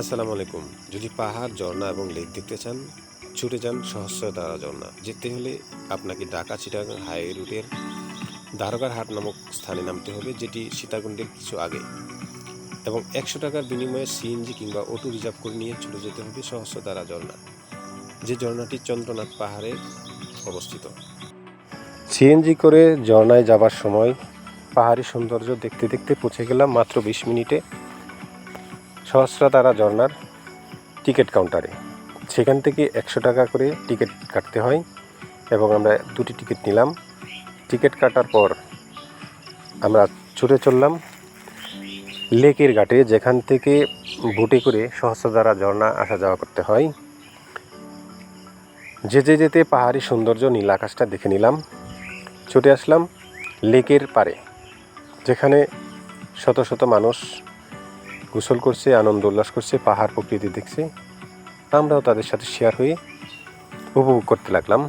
আসসালামু আলাইকুম। যদি পাহাড়, ঝর্ণা এবং লেক দেখতে চান, ছুটে যান সহস্রধারা ঝর্ণা। যেতে হলে আপনাকে ঢাকা চিটাগাং হাইওয়ে রুটের দারোগার হাট নামক স্থানে নামতে হবে, যেটি সীতাকুণ্ডের কিছু আগে। এবং একশো টাকার বিনিময়ে সিএনজি কিংবা অটো রিজার্ভ করে নিয়ে ছুটে যেতে হবে সহস্রধারা ঝর্ণা, যে ঝর্ণাটি চন্দ্রনাথ পাহাড়ে অবস্থিত। সিএনজি করে ঝর্ণায় যাবার সময় পাহাড়ি সৌন্দর্য দেখতে দেখতে পৌঁছে গেলাম মাত্র বিশ মিনিটে। সহস্রতারা ঝর্ণার টিকিট কাউন্টারে। সেখান থেকে একশো টাকা করে টিকিট কাটতে হয় এবং আমরা দুটি টিকিট নিলাম। টিকিট কাটার পর আমরা ছুটে চললাম লেকের ঘাটে, যেখান থেকে বুটে করে সহস্রধারা ঝর্ণা আসা যাওয়া করতে হয়। যেতে যেতে পাহাড়ি সৌন্দর্য নীল আকাশটা দেখে নিলাম। ছুটে আসলাম লেকের পারে যেখানে শত শত মানুষ গোসল করছে, আনন্দ উল্লাস করছে, পাহাড় প্রকৃতি দেখছে। আমরাও তাদের সাথে শেয়ার হয়ে উপভোগ করতে লাগলাম।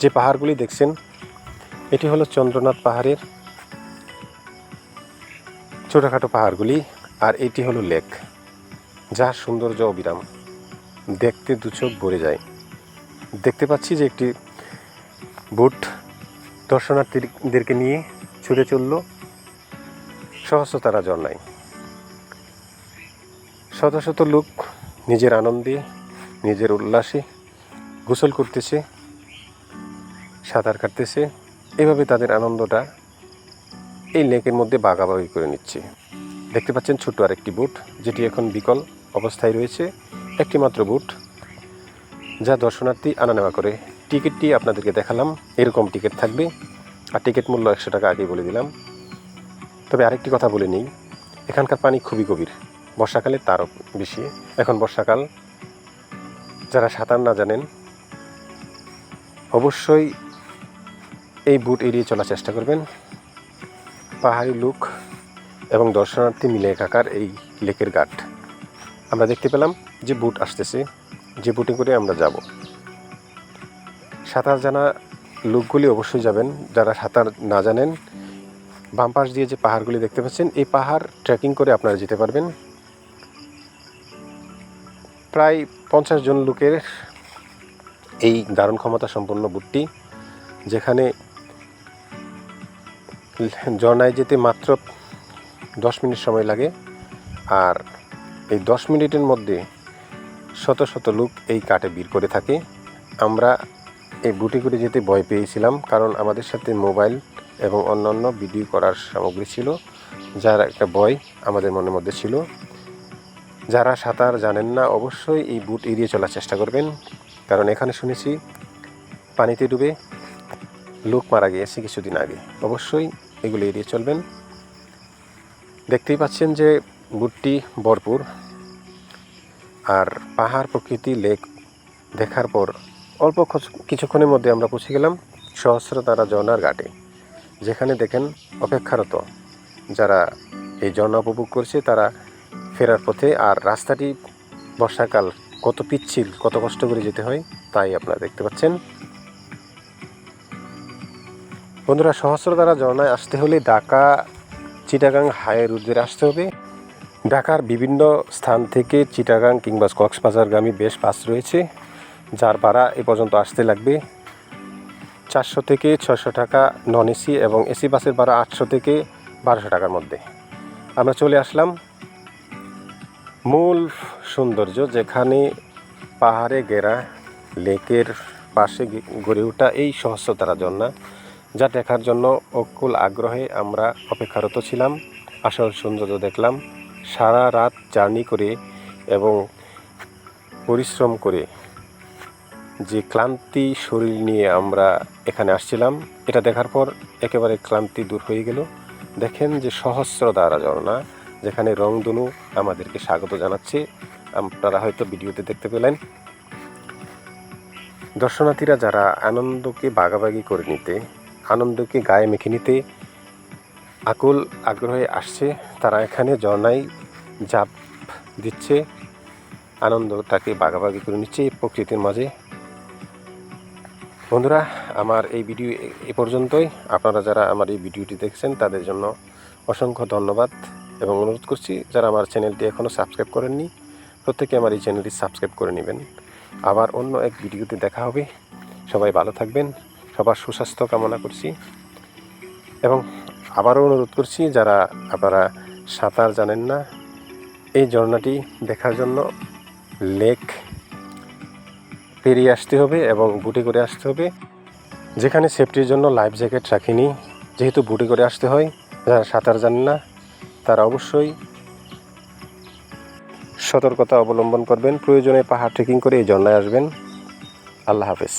যে পাহাড়গুলি দেখছেন, এটি হলো চন্দ্রনাথ পাহাড়ের ছোটোখাটো পাহাড়গুলি, আর এটি হলো লেক, যার সৌন্দর্য অবিরাম। দেখতে দুচোখ ভরে যায়। দেখতে পাচ্ছি যে একটি বুট দর্শনার্থীদেরকে নিয়ে ছুটে চলল। সহস্রতারা ঝর্ণায় শত শত লোক নিজের আনন্দে, নিজের উল্লাসে গোসল করতেছে, সাঁতার কাটতেছে। এভাবে তাদের আনন্দটা এই লেকের মধ্যে বাগাবাগি করে নিচ্ছে। দেখতে পাচ্ছেন ছোট্ট আরেকটি বুট, যেটি এখন বিকল অবস্থায় রয়েছে। একটি মাত্র বুট, যা দর্শনার্থী আনা নেওয়া করে। টিকিটটি আপনাদেরকে দেখালাম, এরকম টিকিট থাকবে। আর টিকিট মূল্য একশো টাকা আগেই বলে দিলাম। তবে আরেকটি কথা বলে নিই, এখানকার পানি খুবই গভীর। বর্ষাকালে তারও বেশি। এখন বর্ষাকাল, যারা সাঁতার না জানেন, অবশ্যই এই বুট এড়িয়ে চলার চেষ্টা করবেন। পাহাড়ি লুক এবং দর্শনার্থী মিলে একাকার এই লেকের ঘাট। আমরা দেখতে পেলাম যে বুট আসতেছে, যে বুটে করে আমরা যাব। সাঁতার জানা লোকগুলি অবশ্যই যাবেন। যারা সাঁতার না জানেন, বাম পাশ দিয়ে যে পাহাড়গুলি দেখতে পাচ্ছেন, এই পাহাড় ট্রেকিং করে আপনারা যেতে পারবেন। প্রায় পঞ্চাশ জন লোকের এই দারুণ ক্ষমতা সম্পন্ন বুটটি, যেখানে ঝর্ণায় যেতে মাত্র দশ মিনিট সময় লাগে আর এই দশ মিনিটের মধ্যে শত শত লোক এই কাটে বীর করে থাকে। আমরা এই বুটি করে যেতে ভয় পেয়েছিলাম কারণ আমাদের সাথে মোবাইল এবং অন্যান্য ভিডিও করার সামগ্রী ছিল, যার একটা ভয় আমাদের মনের মধ্যে ছিল। যারা সাঁতার জানেন না, অবশ্যই এই বুট এড়িয়ে চলার চেষ্টা করবেন। কারণ এখানে শুনেছি, পানিতে ডুবে লোক মারা গিয়েছে কিছুদিন আগে। অবশ্যই এগুলো এড়িয়ে চলবেন। দেখতেই পাচ্ছেন যে বুটটি ভরপুর। আর পাহাড়, প্রকৃতি, লেক দেখার পর অল্প কিছুক্ষণের মধ্যে আমরা পৌঁছে গেলাম সহস্রতারা ঝর্ণার ঘাটে। যেখানে দেখেন অপেক্ষারত যারা এই ঝর্ণা উপভোগ করছে, তারা ফেরার পথে আর রাস্তাটি বর্ষাকাল কত পিচ্ছিল, কত কষ্ট করে যেতে হয়, তাই আপনারা দেখতে পাচ্ছেন। বন্ধুরা সহস্রধারা ঝর্ণায় আসতে হলে ঢাকা, চিটাগাং হাই রুট আসতে হবে। ঢাকার বিভিন্ন স্থান থেকে চিটাগাং কিংবা কক্সবাজারগামী বেশ বাস রয়েছে, যার ভাড়া এ পর্যন্ত আসতে লাগবে। চারশো থেকে ছশো টাকা নন এসি এবং এসি বাসের ভাড়া আটশো থেকে বারোশো টাকার মধ্যে। আমরা চলে আসলাম মূল সৌন্দর্য যেখানে পাহাড়ে ঘেরা, লেকের পাশে গড়ে ওঠা এই সহস্রতারা ঝর্ণা যা দেখার জন্য অকুল আগ্রহে আমরা অপেক্ষারত ছিলাম, আসল সৌন্দর্য দেখলাম, সারা রাত জার্নি করে এবং পরিশ্রম করে যে ক্লান্তি শরীর নিয়ে আমরা এখানে আসছিলাম, এটা দেখার পর একেবারে ক্লান্তি দূর হয়ে গেল। দেখেন যে সহস্র দ্বারা ঝর্ণা যেখানে রংধনু আমাদেরকে স্বাগত জানাচ্ছে। আপনারা হয়তো ভিডিওতে দেখতে পেলেন। দর্শনার্থীরা যারা আনন্দকে বাগাবাগি করে নিতে, আনন্দকে গায়ে মেখে নিতে আকুল আগ্রহে আসছে, তারা এখানে ঝর্ণায় জাপ দিচ্ছে, আনন্দটাকে বাগাবাগি করে নিচ্ছে প্রকৃতির মাঝে। বন্ধুরা, আমার এই ভিডিও এ পর্যন্তই। আপনারা যারা আমার এই ভিডিওটি দেখছেন, তাদের জন্য অসংখ্য ধন্যবাদ। এবং অনুরোধ করছি, যারা আমার চ্যানেলটি এখনও সাবস্ক্রাইব করেননি, প্রত্যেকে আমার এই চ্যানেলটি সাবস্ক্রাইব করে নেবেন। আবার অন্য এক ভিডিওতে দেখা হবে। সবাই ভালো থাকবেন, সবার সুস্বাস্থ্য কামনা করছি। এবং আবারও অনুরোধ করছি, যারা আপনারা সাঁতার জানেন না, এই ঝর্ণাটি দেখার জন্য লেক পেরিয়ে আসতে হবে এবং বুটে করে আসতে হবে। যেখানে সেফটির জন্য লাইফ জ্যাকেট রাখিনি, যেহেতু বুটে করে আসতে হয়, যারা সাঁতার জানেন না তারা অবশ্যই সতর্কতা অবলম্বন করবেন। প্রয়োজনে পাহাড় ট্রেকিং করে এই ঝর্ণায় আসবেন। আল্লাহ হাফেজ।